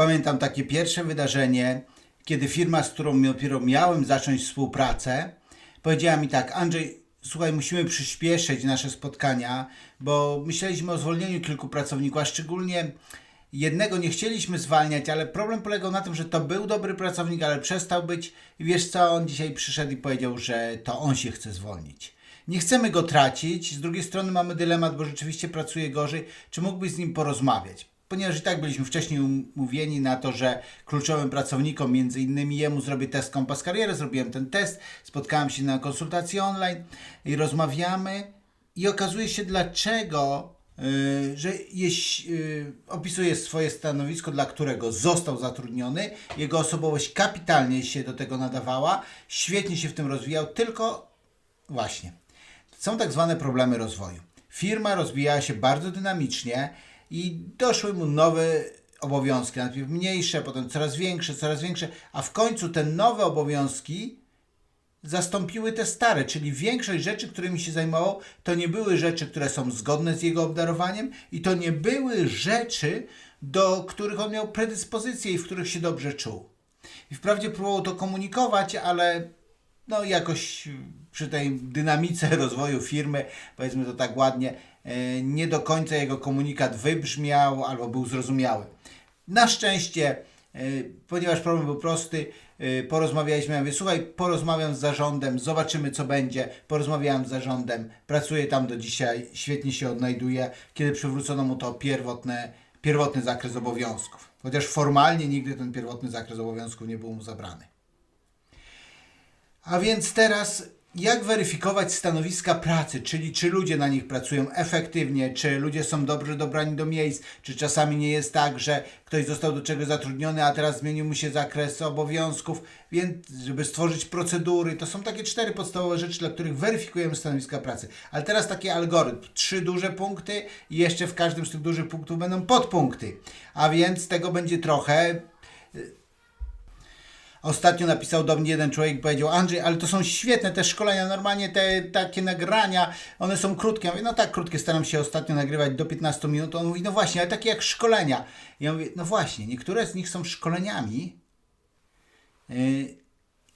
Pamiętam takie pierwsze wydarzenie, kiedy firma, z którą dopiero miałem zacząć współpracę, powiedziała mi tak, Andrzej, słuchaj, musimy przyspieszyć nasze spotkania, bo myśleliśmy o zwolnieniu kilku pracowników, a szczególnie jednego nie chcieliśmy zwalniać, ale problem polegał na tym, że to był dobry pracownik, ale przestał być i wiesz co, on dzisiaj przyszedł i powiedział, że to on się chce zwolnić. Nie chcemy go tracić, z drugiej strony mamy dylemat, bo rzeczywiście pracuje gorzej, czy mógłbyś z nim porozmawiać? Ponieważ i tak byliśmy wcześniej umówieni na to, że kluczowym pracownikom, między innymi jemu, zrobię test Kompas Kariery, zrobiłem ten test, spotkałem się na konsultacji online i rozmawiamy i okazuje się dlaczego, yy, że yy, opisuje swoje stanowisko, dla którego został zatrudniony, jego osobowość kapitalnie się do tego nadawała, świetnie się w tym rozwijał, tylko Właśnie. Są tak zwane problemy rozwoju. Firma rozwijała się bardzo dynamicznie i doszły mu nowe obowiązki, najpierw mniejsze, potem coraz większe, coraz większe, a w końcu te nowe obowiązki zastąpiły te stare, czyli większość rzeczy, którymi się zajmował, to nie były rzeczy, które są zgodne z jego obdarowaniem i to nie były rzeczy, do których on miał predyspozycje i w których się dobrze czuł. I wprawdzie próbował to komunikować, ale no jakoś przy tej dynamice rozwoju firmy, powiedzmy to tak ładnie, e, nie do końca jego komunikat wybrzmiał albo był zrozumiały. Na szczęście, e, ponieważ problem był prosty, e, porozmawialiśmy, ja mówię, słuchaj, porozmawiam z zarządem, zobaczymy co będzie, porozmawiałem z zarządem, pracuję tam do dzisiaj, świetnie się odnajduje, kiedy przywrócono mu to pierwotne, pierwotny zakres obowiązków. Chociaż formalnie nigdy ten pierwotny zakres obowiązków nie był mu zabrany. A więc teraz, jak weryfikować stanowiska pracy, czyli czy ludzie na nich pracują efektywnie, czy ludzie są dobrze dobrani do miejsc, czy czasami nie jest tak, że ktoś został do czegoś zatrudniony, a teraz zmienił mu się zakres obowiązków, więc żeby stworzyć procedury, to są takie cztery podstawowe rzeczy, dla których weryfikujemy stanowiska pracy. Ale teraz taki algorytm, trzy duże punkty i jeszcze w każdym z tych dużych punktów będą podpunkty. A więc tego będzie trochę, Ostatnio napisał do mnie jeden człowiek powiedział, Andrzej, ale to są świetne te szkolenia, normalnie te takie nagrania, one są krótkie. Ja mówię, no tak, krótkie, staram się ostatnio nagrywać do 15 minut. On mówi, no właśnie, ale takie jak szkolenia. Ja mówię, no właśnie, niektóre z nich są szkoleniami. Yy,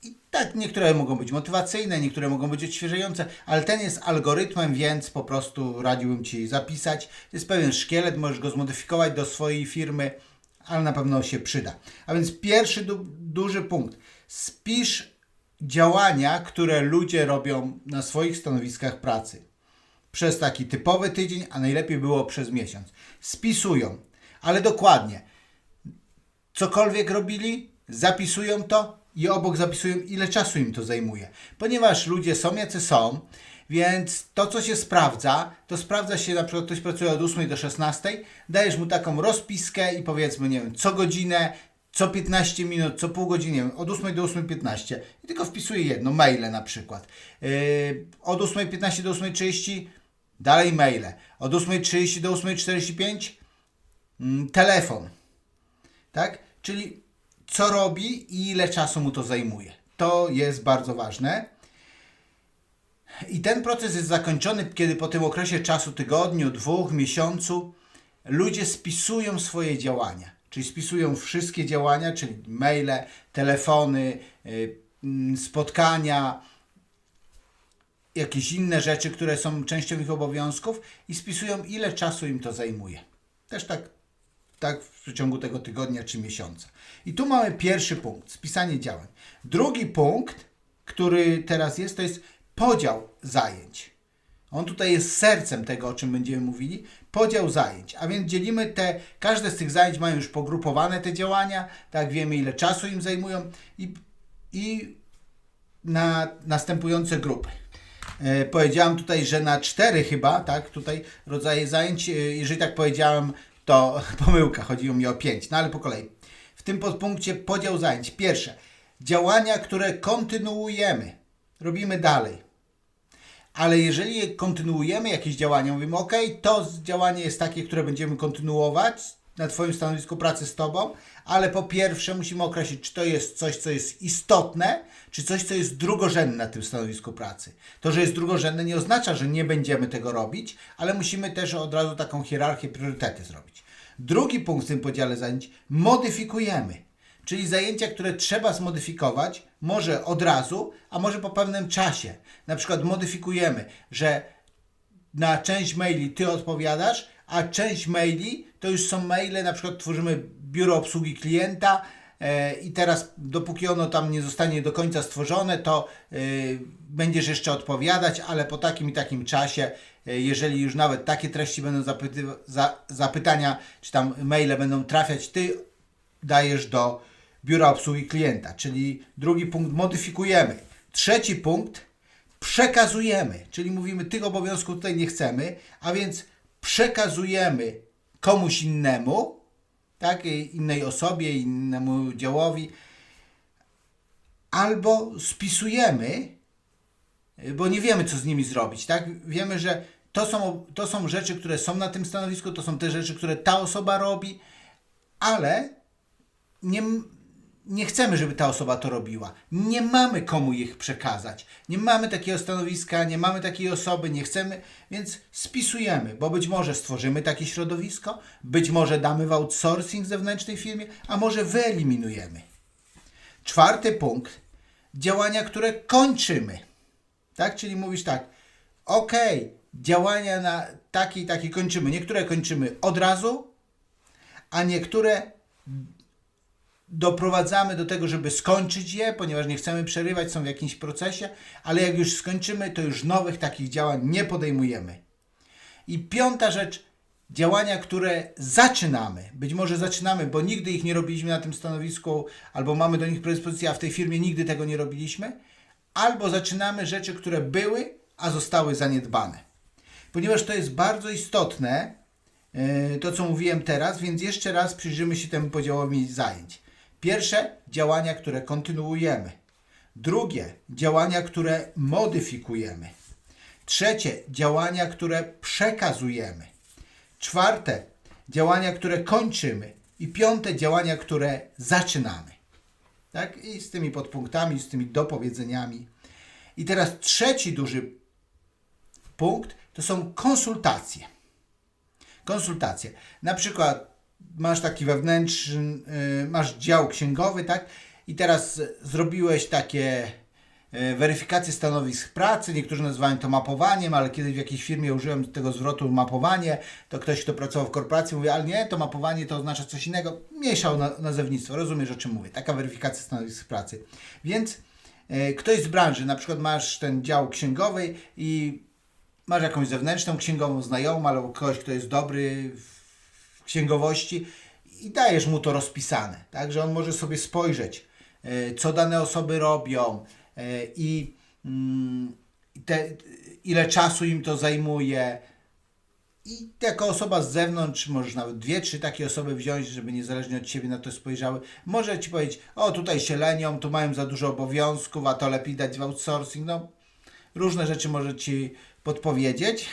I tak, niektóre mogą być motywacyjne, niektóre mogą być odświeżające, ale ten jest algorytmem, więc po prostu radziłbym Ci zapisać. Jest pewien szkielet, możesz go zmodyfikować do swojej firmy ale na pewno się przyda. A więc pierwszy du duży punkt. Spisz działania, które ludzie robią na swoich stanowiskach pracy. Przez taki typowy tydzień, a najlepiej było przez miesiąc. Spisują, ale dokładnie. Cokolwiek robili, zapisują to i obok zapisują, ile czasu im to zajmuje. Ponieważ ludzie są jacy są, więc to, co się sprawdza, to sprawdza się, na przykład ktoś pracuje od 8 do 16, dajesz mu taką rozpiskę i powiedzmy, nie wiem, co godzinę, co 15 minut, co pół godziny, nie wiem, od 8 do 8.15 i tylko wpisuje jedno, maile na przykład. Yy, od 8.15 do 8.30 dalej maile. Od 8.30 do 8.45 mm, telefon. Tak? Czyli co robi i ile czasu mu to zajmuje. To jest bardzo ważne. I ten proces jest zakończony, kiedy po tym okresie czasu, tygodniu, dwóch, miesiącu, ludzie spisują swoje działania. Czyli spisują wszystkie działania, czyli maile, telefony, y, spotkania, jakieś inne rzeczy, które są częścią ich obowiązków i spisują, ile czasu im to zajmuje. Też tak, tak w przeciągu tego tygodnia czy miesiąca. I tu mamy pierwszy punkt, spisanie działań. Drugi punkt, który teraz jest, to jest podział zajęć. On tutaj jest sercem tego, o czym będziemy mówili. Podział zajęć. A więc dzielimy te, każde z tych zajęć mają już pogrupowane te działania, tak wiemy ile czasu im zajmują i, i na następujące grupy. E, powiedziałem tutaj, że na cztery chyba, tak, tutaj rodzaje zajęć. E, jeżeli tak powiedziałem, to pomyłka, chodziło mi o pięć, no ale po kolei. W tym podpunkcie podział zajęć. Pierwsze, działania, które kontynuujemy, robimy dalej. Ale jeżeli kontynuujemy jakieś działania, mówimy, OK, to działanie jest takie, które będziemy kontynuować na Twoim stanowisku pracy z Tobą, ale po pierwsze musimy określić, czy to jest coś, co jest istotne, czy coś, co jest drugorzędne na tym stanowisku pracy. To, że jest drugorzędne nie oznacza, że nie będziemy tego robić, ale musimy też od razu taką hierarchię priorytety zrobić. Drugi punkt w tym podziale zajęć modyfikujemy. Czyli zajęcia, które trzeba zmodyfikować, może od razu, a może po pewnym czasie. Na przykład modyfikujemy, że na część maili ty odpowiadasz, a część maili to już są maile, na przykład tworzymy biuro obsługi klienta e, i teraz dopóki ono tam nie zostanie do końca stworzone, to e, będziesz jeszcze odpowiadać, ale po takim i takim czasie, e, jeżeli już nawet takie treści będą zapyty- za, zapytania, czy tam maile będą trafiać, ty dajesz do biura obsługi klienta, czyli drugi punkt modyfikujemy. Trzeci punkt przekazujemy, czyli mówimy tych obowiązków tutaj nie chcemy, a więc przekazujemy komuś innemu, tak, innej osobie, innemu działowi, albo spisujemy, bo nie wiemy, co z nimi zrobić, tak? Wiemy, że to są, to są rzeczy, które są na tym stanowisku, to są te rzeczy, które ta osoba robi, ale nie, nie chcemy, żeby ta osoba to robiła. Nie mamy komu ich przekazać. Nie mamy takiego stanowiska, nie mamy takiej osoby, nie chcemy, więc spisujemy, bo być może stworzymy takie środowisko, być może damy w outsourcing zewnętrznej firmie, a może wyeliminujemy. Czwarty punkt. Działania, które kończymy. Tak? Czyli mówisz tak, ok, działania na takie i takie kończymy. Niektóre kończymy od razu, a niektóre doprowadzamy do tego, żeby skończyć je, ponieważ nie chcemy przerywać, są w jakimś procesie, ale jak już skończymy, to już nowych takich działań nie podejmujemy. I piąta rzecz, działania, które zaczynamy. Być może zaczynamy, bo nigdy ich nie robiliśmy na tym stanowisku, albo mamy do nich predyspozycję, a w tej firmie nigdy tego nie robiliśmy, albo zaczynamy rzeczy, które były, a zostały zaniedbane. Ponieważ to jest bardzo istotne, yy, to co mówiłem teraz, więc jeszcze raz przyjrzymy się temu podziałowi zajęć. Pierwsze, działania, które kontynuujemy. Drugie, działania, które modyfikujemy. Trzecie, działania, które przekazujemy. Czwarte, działania, które kończymy. I piąte, działania, które zaczynamy. Tak? I z tymi podpunktami, z tymi dopowiedzeniami. I teraz trzeci duży punkt to są konsultacje. Konsultacje. Na przykład masz taki wewnętrzny, y, masz dział księgowy, tak? I teraz zrobiłeś takie y, weryfikację stanowisk pracy, niektórzy nazywają to mapowaniem, ale kiedyś w jakiejś firmie użyłem tego zwrotu mapowanie, to ktoś, kto pracował w korporacji mówi, ale nie, to mapowanie to oznacza coś innego, mieszał na, nazewnictwo, rozumiesz o czym mówię, taka weryfikacja stanowisk pracy. Więc y, ktoś z branży, na przykład masz ten dział księgowy i masz jakąś zewnętrzną księgową znajomą, albo kogoś, kto jest dobry w księgowości i dajesz mu to rozpisane, tak, że on może sobie spojrzeć, e, co dane osoby robią e, i mm, te, ile czasu im to zajmuje. I jako osoba z zewnątrz, możesz nawet dwie, trzy takie osoby wziąć, żeby niezależnie od Ciebie na to spojrzały. Może Ci powiedzieć, o tutaj się lenią, tu mają za dużo obowiązków, a to lepiej dać w outsourcing. No, różne rzeczy może Ci podpowiedzieć.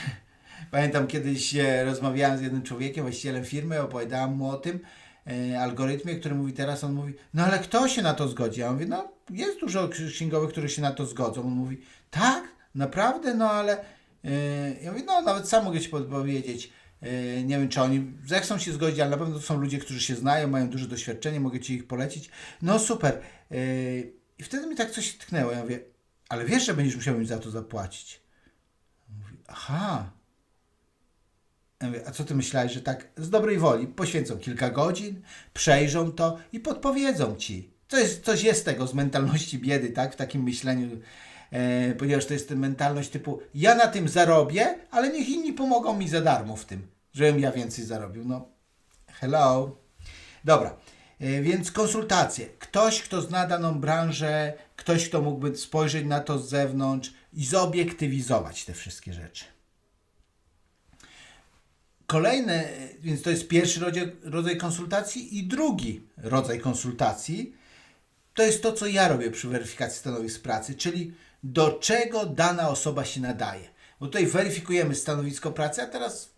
Pamiętam kiedyś e, rozmawiałem z jednym człowiekiem, właścicielem firmy, opowiadałem mu o tym e, algorytmie, który mówi teraz, on mówi, no ale kto się na to zgodzi? Ja mówię, no jest dużo księgowych, którzy się na to zgodzą. On mówi, tak, naprawdę, no ale e, ja mówię, no nawet sam mogę Ci podpowiedzieć. Nie wiem, czy oni zechcą się zgodzić, ale na pewno to są ludzie, którzy się znają, mają duże doświadczenie, mogę Ci ich polecić. No super. I wtedy mi tak coś tknęło. Ja mówię, ale wiesz, że będziesz musiał im za to zapłacić. Mówi, aha, ja mówię, a co ty myślałeś, że tak z dobrej woli poświęcą kilka godzin, przejrzą to i podpowiedzą ci. Coś, coś jest tego z mentalności biedy, tak? W takim myśleniu, e, ponieważ to jest ta mentalność typu ja na tym zarobię, ale niech inni pomogą mi za darmo w tym, żebym ja więcej zarobił. No, hello. Dobra, e, więc konsultacje. Ktoś, kto zna daną branżę, ktoś, kto mógłby spojrzeć na to z zewnątrz i zobiektywizować te wszystkie rzeczy. Kolejne, więc to jest pierwszy rodzaj, rodzaj konsultacji i drugi rodzaj konsultacji to jest to, co ja robię przy weryfikacji stanowisk pracy, czyli do czego dana osoba się nadaje. Bo tutaj weryfikujemy stanowisko pracy, a teraz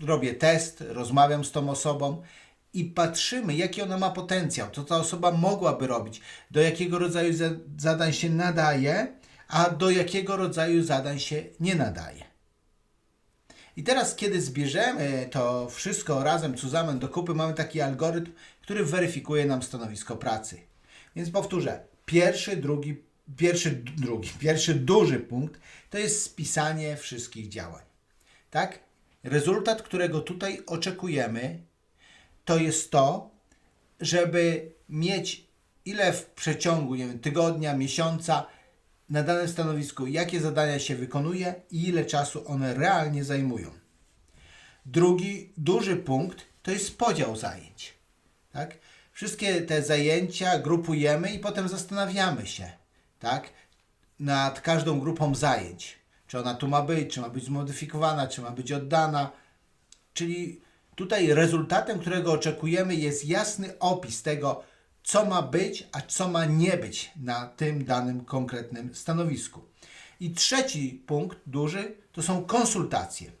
robię test, rozmawiam z tą osobą i patrzymy, jaki ona ma potencjał, co ta osoba mogłaby robić, do jakiego rodzaju za- zadań się nadaje, a do jakiego rodzaju zadań się nie nadaje. I teraz, kiedy zbierzemy to wszystko razem, zusammen do kupy, mamy taki algorytm, który weryfikuje nam stanowisko pracy. Więc powtórzę, pierwszy, drugi, pierwszy, drugi, pierwszy duży punkt to jest spisanie wszystkich działań. Tak? Rezultat, którego tutaj oczekujemy, to jest to, żeby mieć ile w przeciągu nie wiem, tygodnia, miesiąca na danym stanowisku, jakie zadania się wykonuje i ile czasu one realnie zajmują. Drugi duży punkt to jest podział zajęć. Tak? Wszystkie te zajęcia grupujemy i potem zastanawiamy się tak? nad każdą grupą zajęć. Czy ona tu ma być, czy ma być zmodyfikowana, czy ma być oddana. Czyli tutaj rezultatem, którego oczekujemy, jest jasny opis tego, co ma być, a co ma nie być na tym danym konkretnym stanowisku. I trzeci punkt duży to są konsultacje.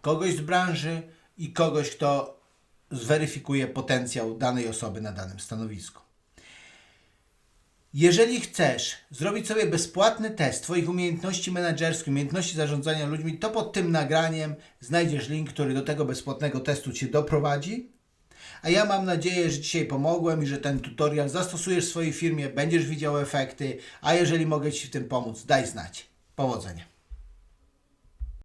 Kogoś z branży i kogoś, kto zweryfikuje potencjał danej osoby na danym stanowisku. Jeżeli chcesz zrobić sobie bezpłatny test Twoich umiejętności menedżerskich, umiejętności zarządzania ludźmi, to pod tym nagraniem znajdziesz link, który do tego bezpłatnego testu Cię doprowadzi. A ja mam nadzieję, że dzisiaj pomogłem i że ten tutorial zastosujesz w swojej firmie, będziesz widział efekty, a jeżeli mogę Ci w tym pomóc, daj znać. Powodzenia.